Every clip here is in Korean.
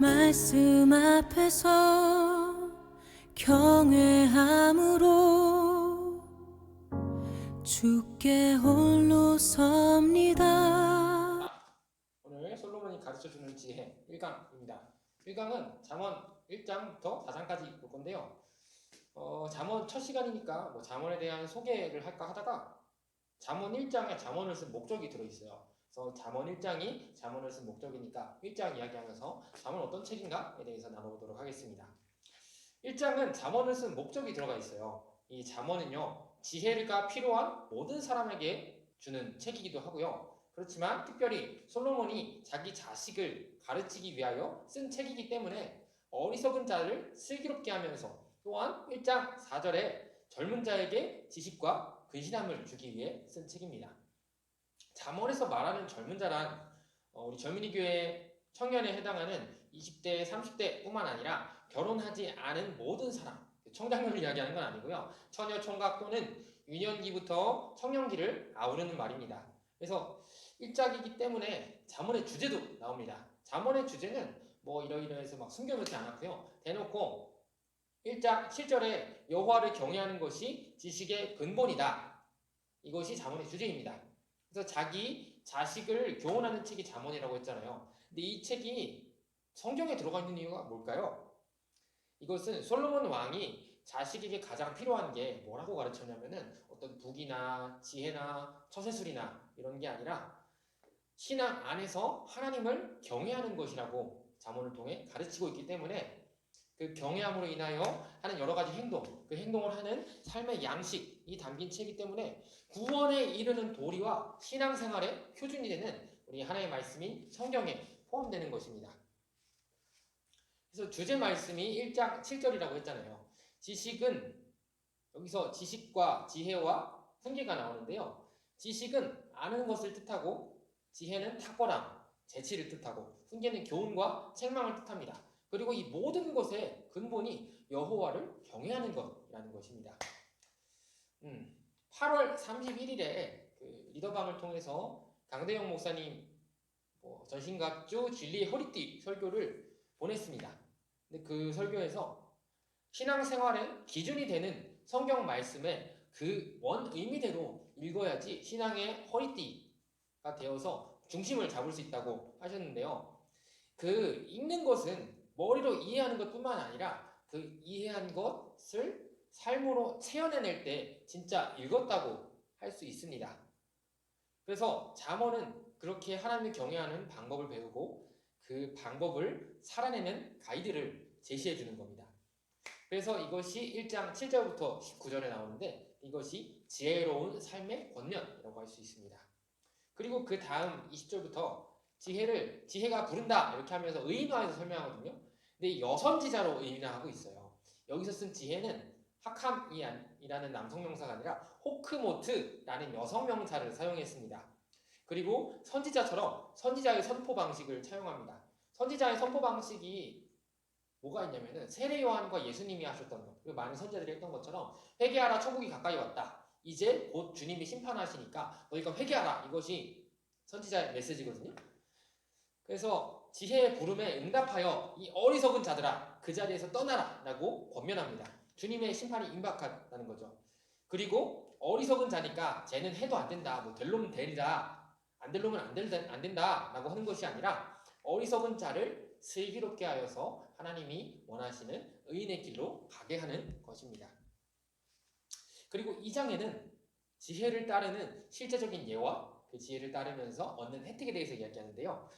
말씀 앞에서 경외함으로 주께 홀로 섭니다. 오늘 솔로몬이 가르쳐 주는 지혜 1강입니다. 1강은 잠언 1장부터 4장까지 볼 건데요. 어, 잠언 첫 시간이니까 뭐 잠언에 대한 소개를 할까 하다가 잠언 1장에 잠언을 쓴 목적이 들어 있어요. 그래서 잠언 1장이 잠언을 쓴 목적이니까 1장 이야기하면서 잠언 어떤 책인가에 대해서 나눠보도록 하겠습니다. 1장은 잠언을 쓴 목적이 들어가 있어요. 이 잠언은요. 지혜가 필요한 모든 사람에게 주는 책이기도 하고요. 그렇지만 특별히 솔로몬이 자기 자식을 가르치기 위하여 쓴 책이기 때문에 어리석은 자를 슬기롭게 하면서 또한 1장 4절에 젊은 자에게 지식과 근신함을 주기 위해 쓴 책입니다. 잠언에서 말하는 젊은 자란 어, 우리 젊은이 교회 청년에 해당하는 20대, 30대뿐만 아니라 결혼하지 않은 모든 사람, 청장년을 이야기하는 건 아니고요. 처녀 총각 또는 유년기부터 청년기를 아우르는 말입니다. 그래서 일작이기 때문에 잠언의 주제도 나옵니다. 잠언의 주제는 뭐 이러이러해서 막 숨겨놓지 않았고요. 대놓고 1장 7절에 여호와를 경외하는 것이 지식의 근본이다. 이것이 잠언의 주제입니다. 그래서 자기 자식을 교훈하는 책이 잠언이라고 했잖아요. 근데 이 책이 성경에 들어가 있는 이유가 뭘까요? 이것은 솔로몬 왕이 자식에게 가장 필요한 게 뭐라고 가르쳤냐면은 어떤 북이나 지혜나 처세술이나 이런 게 아니라 신앙 안에서 하나님을 경외하는 것이라고 자문을 통해 가르치고 있기 때문에 그 경외함으로 인하여 하는 여러 가지 행동, 그 행동을 하는 삶의 양식이 담긴 책이기 때문에 구원에 이르는 도리와 신앙생활의 표준이 되는 우리 하나님의 말씀이 성경에 포함되는 것입니다. 그래서 주제 말씀이 1장 7절이라고 했잖아요. 지식은 여기서 지식과 지혜와 훈계가 나오는데요. 지식은 아는 것을 뜻하고 지혜는 탁월함, 재치를 뜻하고 훈계는 교훈과 책망을 뜻합니다. 그리고 이 모든 것의 근본이 여호와를 경외하는 것이라는 것입니다. 음, 8월 31일에 그 리더방을 통해서 강대영 목사님 뭐 전신갑주 진리의 허리띠 설교를 보냈습니다. 근데 그 설교에서 신앙생활의 기준이 되는 성경 말씀의 그 원 의미대로 읽어야지 신앙의 허리띠가 되어서 중심을 잡을 수 있다고 하셨는데요. 그 읽는 것은 머리로 이해하는 것뿐만 아니라 그 이해한 것을 삶으로 체현해낼 때 진짜 읽었다고 할 수 있습니다. 그래서 잠언은 그렇게 하나님을 경외하는 방법을 배우고 그 방법을 살아내는 가이드를 제시해 주는 겁니다. 그래서 이것이 1장 7절부터 19절에 나오는데 이것이 지혜로운 삶의 권면이라고 할 수 있습니다. 그리고 그 다음 20절부터 지혜를 지혜가 부른다 이렇게 하면서 의인화해서 설명하거든요. 근데 여선지자로 의인화하고 있어요. 여기서 쓴 지혜는 하캄이라는 남성 명사가 아니라 호크모트라는 여성 명사를 사용했습니다. 그리고 선지자처럼 선지자의 선포 방식을 차용합니다. 선지자의 선포 방식이 뭐가 있냐면은 세례 요한과 예수님이 하셨던 것, 그리고 많은 선지자들이 했던 것처럼 회개하라 천국이 가까이 왔다. 이제 곧 주님이 심판하시니까 너희가 회개하라. 이것이 선지자의 메시지거든요. 그래서 지혜의 부름에 응답하여 이 어리석은 자들아 그 자리에서 떠나라 라고 권면합니다. 주님의 심판이 임박하다는 거죠. 그리고 어리석은 자니까 쟤는 해도 안 된다. 뭐 될 놈은 되리라. 안 될 놈은 안, 될, 안 된다 라고 하는 것이 아니라 어리석은 자를 슬기롭게 하여서 하나님이 원하시는 의인의 길로 가게 하는 것입니다. 그리고 이 장에는 지혜를 따르는 실제적인 예와 그 지혜를 따르면서 얻는 혜택에 대해서 이야기하는데요.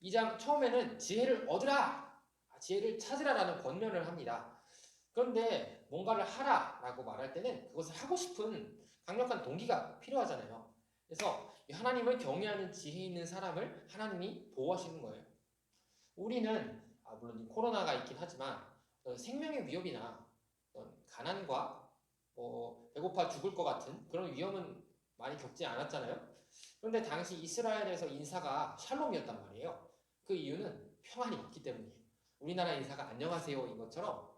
이장 처음에는 지혜를 얻으라, 지혜를 찾으라라는 권면을 합니다. 그런데 뭔가를 하라라고 말할 때는 그것을 하고 싶은 강력한 동기가 필요하잖아요. 그래서 하나님을 경외하는 지혜 있는 사람을 하나님이 보호하시는 거예요. 우리는 아, 물론 코로나가 있긴 하지만 생명의 위협이나 가난과 뭐 배고파 죽을 것 같은 그런 위험은 많이 겪지 않았잖아요. 그런데 당시 이스라엘에서 인사가 샬롬이었단 말이에요. 그 이유는 평안이 있기 때문이에요. 우리나라 인사가 안녕하세요인 것처럼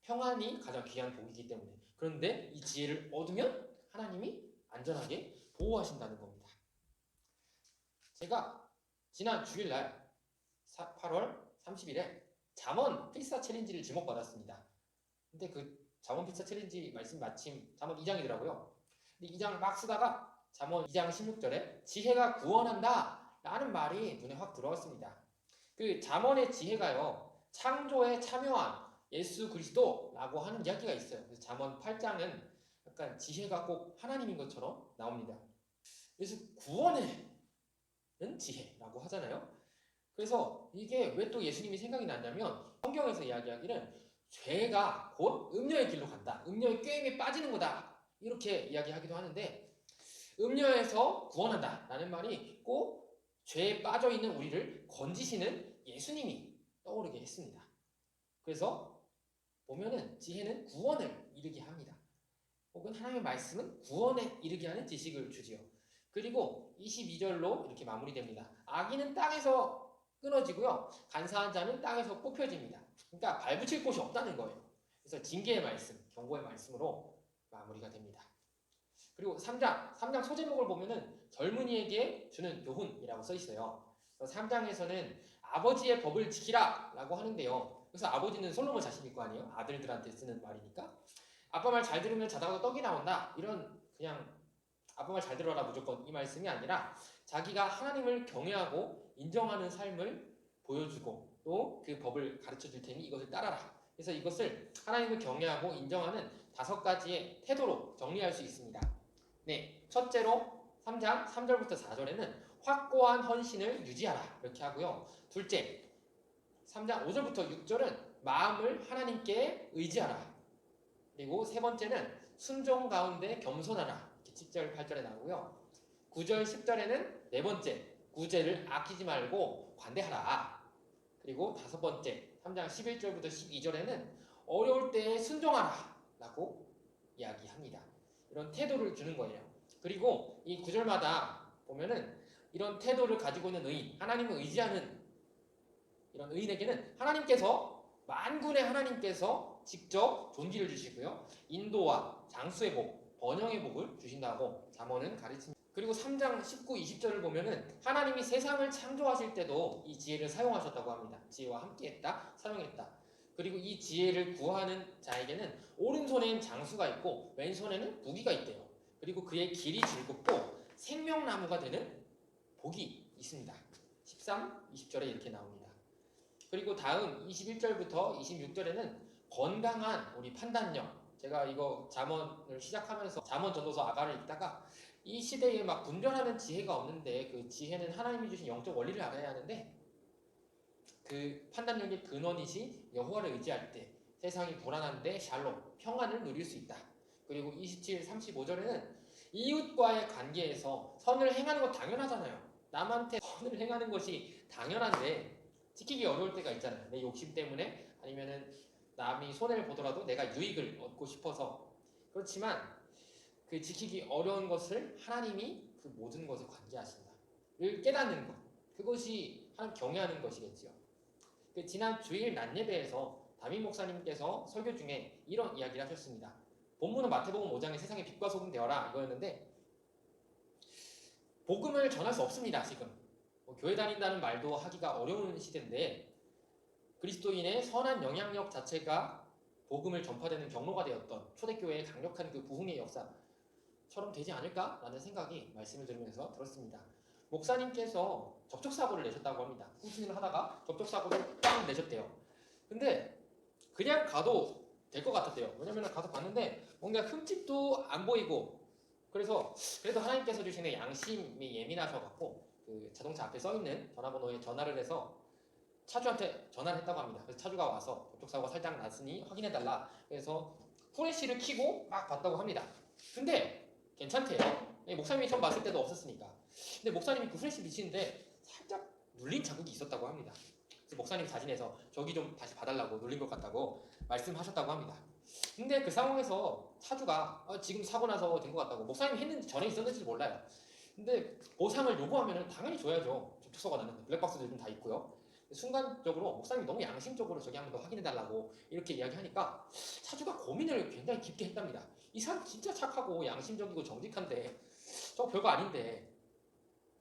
평안이 가장 귀한 복이기 때문에 그런데 이 지혜를 얻으면 하나님이 안전하게 보호하신다는 겁니다. 제가 지난 주일날 8월 30일에 잠언 필사 챌린지를 지목받았습니다. 근데 그 잠언 필사 챌린지 말씀 마침 잠언 2장이더라고요. 근데 2장을 막 쓰다가 잠언 2장 16절에 지혜가 구원한다 라는 말이 눈에 확 들어왔습니다. 그 잠언의 지혜가요 창조에 참여한 예수 그리스도라고 하는 이야기가 있어요. 그래서 잠언 8장은 약간 지혜가 꼭 하나님인 것처럼 나옵니다. 그래서 구원의 지혜라고 하잖아요. 그래서 이게 왜 또 예수님이 생각이 났냐면 성경에서 이야기하기는 죄가 곧 음녀의 길로 간다. 음녀의 꾀임에 빠지는 거다. 이렇게 이야기하기도 하는데 음녀에서 구원한다. 라는 말이 꼭 죄에 빠져 있는 우리를 건지시는 예수님이 떠오르게 했습니다. 그래서 보면은 지혜는 구원을 이르게 합니다. 혹은 하나님의 말씀은 구원에 이르게 하는 지식을 주지요. 그리고 22절로 이렇게 마무리됩니다. 악인은 땅에서 끊어지고요. 간사한 자는 땅에서 뽑혀집니다. 그러니까 발붙일 곳이 없다는 거예요. 그래서 징계의 말씀, 경고의 말씀으로 마무리가 됩니다. 그리고 3장, 3장 소제목을 보면은 젊은이에게 주는 교훈이라고 써 있어요. 3장에서는 아버지의 법을 지키라 라고 하는데요. 그래서 아버지는 솔로몬 자신일 거 아니에요? 아들들한테 쓰는 말이니까. 아빠 말 잘 들으면 자다가 떡이 나온다. 이런 그냥 아빠 말 잘 들어라 무조건 이 말씀이 아니라 자기가 하나님을 경외하고 인정하는 삶을 보여주고 또 그 법을 가르쳐 줄 테니 이것을 따라라. 그래서 이것을 하나님을 경외하고 인정하는 다섯 가지의 태도로 정리할 수 있습니다. 네, 첫째로 3장 3절부터 4절에는 확고한 헌신을 유지하라 이렇게 하고요. 둘째, 3장 5절부터 6절은 마음을 하나님께 의지하라. 그리고 세 번째는 순종 가운데 겸손하라. 이렇게 7절, 8절에 나오고요. 9절, 10절에는 네 번째, 구제를 아끼지 말고 관대하라. 그리고 다섯 번째, 3장 11절부터 12절에는 어려울 때에 순종하라. 라고 이야기합니다. 이런 태도를 주는 거예요. 그리고 이 구절마다 보면은 이런 태도를 가지고 있는 의인, 하나님을 의지하는 이런 의인에게는 하나님께서 만군의 하나님께서 직접 존귀를 주시고요. 인도와 장수의 복, 번영의 복을 주신다고 잠언은 가르칩니다. 그리고 3장 19, 20절을 보면은 하나님이 세상을 창조하실 때도 이 지혜를 사용하셨다고 합니다. 지혜와 함께했다, 사용했다. 그리고 이 지혜를 구하는 자에게는 오른손에는 장수가 있고 왼손에는 무기가 있대요. 그리고 그의 길이 즐겁고 생명나무가 되는 복이 있습니다. 13, 20절에 이렇게 나옵니다. 그리고 다음 21절부터 26절에는 건강한 우리 판단력. 제가 이거 잠언을 시작하면서 잠언 전도서 아가를 읽다가 이 시대에 막 분별하는 지혜가 없는데 그 지혜는 하나님이 주신 영적 원리를 알아야 하는데 그 판단력의 근원이시 여호와를 의지할 때 세상이 불안한데 샬롬 평안을 누릴 수 있다. 그리고 27, 35절에는 이웃과의 관계에서 선을 행하는 거 당연하잖아요. 남한테 선을 행하는 것이 당연한데 지키기 어려울 때가 있잖아요. 내 욕심 때문에 아니면은 남이 손해를 보더라도 내가 유익을 얻고 싶어서 그렇지만 그 지키기 어려운 것을 하나님이 그 모든 것을 관계하신다를 깨닫는 것 그것이 하나님 경외하는 것이겠지요. 그 지난 주일 낮 예배에서 담임 목사님께서 설교 중에 이런 이야기를 하셨습니다. 본문은 마태복음 5장의 세상의 빛과 소금 되어라 이거였는데 복음을 전할 수 없습니다 지금 뭐 교회 다닌다는 말도 하기가 어려운 시대인데 그리스도인의 선한 영향력 자체가 복음을 전파되는 경로가 되었던 초대교회의 강력한 그 부흥의 역사 처럼 되지 않을까라는 생각이 말씀을 들으면서 들었습니다. 목사님께서 접촉사고를 내셨다고 합니다. 후진을 하다가 접촉사고를 빵 내셨대요. 근데 그냥 가도 될 것 같았대요. 왜냐면 가서 봤는데 뭔가 흠집도 안 보이고 그래서 그래도 하나님께서 주시는 양심이 예민하셔갖고 그 자동차 앞에 써 있는 전화번호에 전화를 해서 차주한테 전화를 했다고 합니다. 그래서 차주가 와서 접촉사고가 살짝 났으니 확인해달라. 그래서 후레쉬를 켜고 막 봤다고 합니다. 근데 괜찮대요. 목사님이 처음 봤을 때도 없었으니까. 근데 목사님이 그 후레쉬 비치는데 살짝 눌린 자국이 있었다고 합니다. 그래서 목사님 자신해서 저기 좀 다시 봐달라고 눌린 것 같다고 말씀하셨다고 합니다. 근데 그 상황에서 차주가 아, 지금 사고 나서 된 것 같다고 목사님이 했는지 전에 있었는지 몰라요. 근데 보상을 요구하면 당연히 줘야죠. 접촉사고가 났는데 블랙박스도 요즘 다 있고요. 순간적으로 목사님이 너무 양심적으로 저기 한번 더 확인해달라고 이렇게 이야기하니까 차주가 고민을 굉장히 깊게 했답니다. 이 사람 진짜 착하고 양심적이고 정직한데 저 별거 아닌데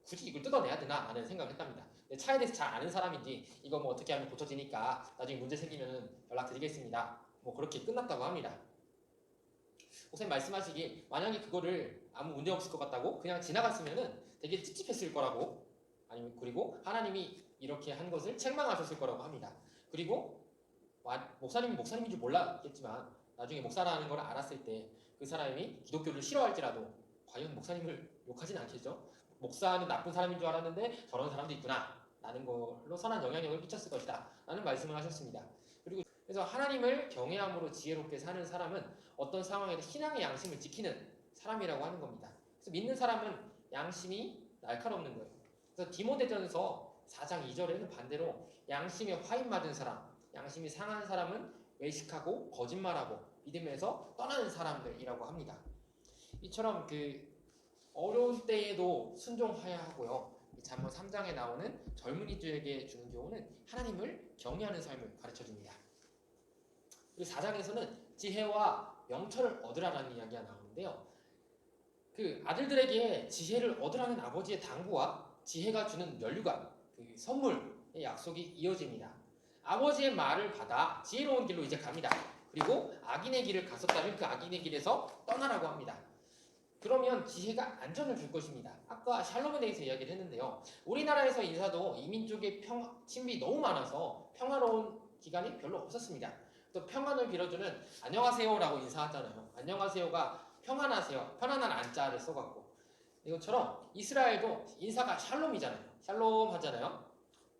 굳이 이걸 뜯어내야 되나 라는 생각을 했답니다. 차에 대해서 잘 아는 사람인지 이거 뭐 어떻게 하면 고쳐지니까 나중에 문제 생기면 연락드리겠습니다. 뭐 그렇게 끝났다고 합니다. 목사님 말씀하시기 만약에 그거를 아무 문제 없을 것 같다고 그냥 지나갔으면은 되게 찝찝했을 거라고 아니면 그리고 하나님이 이렇게 한 것을 책망하셨을 거라고 합니다. 그리고 와- 목사님이 목사님인 줄 몰랐겠지만 나중에 목사라는 걸 알았을 때 그 사람이 기독교를 싫어할지라도 과연 목사님을 욕하진 않겠죠? 목사는 나쁜 사람인 줄 알았는데 저런 사람도 있구나 라는 걸로 선한 영향력을 끼쳤을 것이다 라는 말씀을 하셨습니다. 그리고 그래서 하나님을 경외함으로 지혜롭게 사는 사람은 어떤 상황에도 신앙의 양심을 지키는 사람이라고 하는 겁니다. 그래서 믿는 사람은 양심이 날카롭는 거예요. 그래서 디모데전서 4장 2절에는 반대로 양심에 화인 맞은 사람, 양심이 상한 사람은 외식하고 거짓말하고 믿음에서 떠나는 사람들이라고 합니다. 이처럼 그 어려운 때에도 순종하여야 하고요. 이 잠언 3장에 나오는 젊은이들에게 주는 교훈은 하나님을 경외하는 삶을 가르쳐 줍니다. 그리고 4장에서는 지혜와 명철을 얻으라라는 이야기가 나오는데요. 그 아들들에게 지혜를 얻으라는 아버지의 당부와 지혜가 주는 면류관, 그 선물의 약속이 이어집니다. 아버지의 말을 받아 지혜로운 길로 이제 갑니다. 그리고 악인의 길을 갔었다면 그 악인의 길에서 떠나라고 합니다. 그러면 지혜가 안전을 줄 것입니다. 아까 샬롬에 대해서 이야기를 했는데요. 우리나라에서 인사도 이민 쪽에 평, 침입이 너무 많아서 평화로운 기간이 별로 없었습니다. 또 평안을 빌어주는 안녕하세요라고 인사하잖아요. 안녕하세요가 평안하세요. 편안한 안자를 써갖고 이것처럼 이스라엘도 인사가 샬롬이잖아요. 샬롬 하잖아요.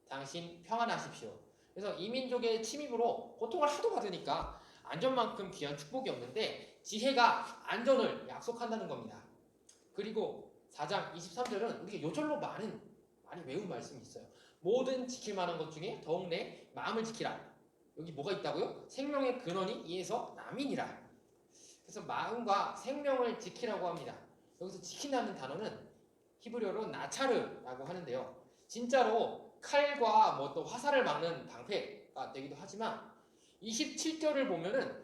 당신 평안하십시오. 그래서 이민족의 침입으로 고통을 하도 받으니까 안전만큼 귀한 축복이 없는데 지혜가 안전을 약속한다는 겁니다. 그리고 4장 23절은 우리가 요절로 많은 많이 외운 말씀이 있어요. 모든 지킬 만한 것 중에 더욱 내 마음을 지키라. 여기 뭐가 있다고요? 생명의 근원이 이에서 남이니라. 그래서 마음과 생명을 지키라고 합니다. 여기서 지킨다는 단어는 히브리어로 나차르라고 하는데요. 진짜로 칼과 뭐 또 화살을 막는 방패가 되기도 하지만 27절을 보면은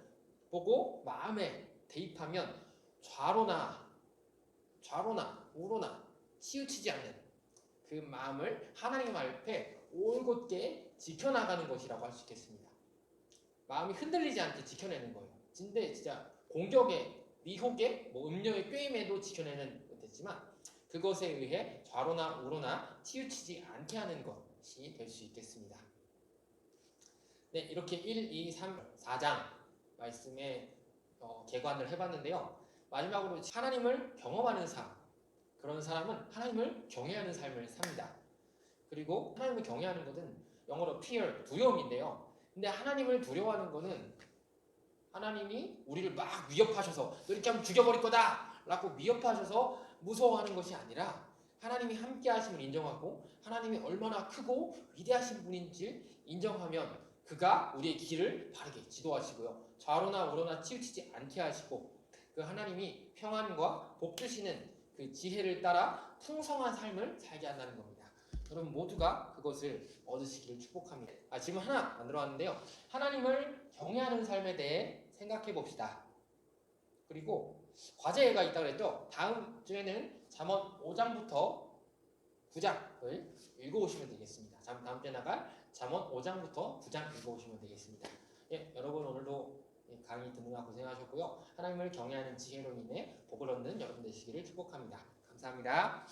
보고 마음에 대입하면 좌로나 좌로나 우로나 치우치지 않는 그 마음을 하나님 앞에 올곧게 지켜나가는 것이라고 할 수 있겠습니다. 마음이 흔들리지 않게 지켜내는 거예요. 근데 진짜 공격에 미혹에 뭐 음료의 꾀임에도 지켜내는 것이지만 그것에 의해 좌로나 우로나 치우치지 않게 하는 것이 될 수 있겠습니다. 네, 이렇게 1, 2, 3, 4장 말씀에 어, 개관을 해봤는데요. 마지막으로 하나님을 경험하는 삶, 그런 사람은 하나님을 경외하는 삶을 삽니다. 그리고 하나님을 경외하는 것은 영어로 fear, 두려움인데요. 근데 하나님을 두려워하는 것은 하나님이 우리를 막 위협하셔서 너 이렇게 하면 죽여버릴 거다! 라고 위협하셔서 무서워하는 것이 아니라 하나님이 함께 하심을 인정하고 하나님이 얼마나 크고 위대하신 분인지 인정하면 그가 우리의 길을 바르게 지도하시고요. 좌로나 우로나 치우치지 않게 하시고 그 하나님이 평안과 복 주시는 그 지혜를 따라 풍성한 삶을 살게 한다는 겁니다. 여러분 모두가 그것을 얻으시기를 축복합니다. 아, 질문 하나 만들어 왔는데요. 하나님을 경외하는 삶에 대해 생각해 봅시다. 그리고 과제가 있다고 했죠. 다음 주에는 잠언 5장부터 9장을 읽어오시면 되겠습니다. 다음, 다음 주에 나갈 잠언 5장부터 9장 읽어오시면 되겠습니다. 예, 여러분 오늘도 예, 강의 듣느라 고생하셨고요. 하나님을 경외하는 지혜로 인해 복을 얻는 여러분 되시기를 축복합니다. 감사합니다.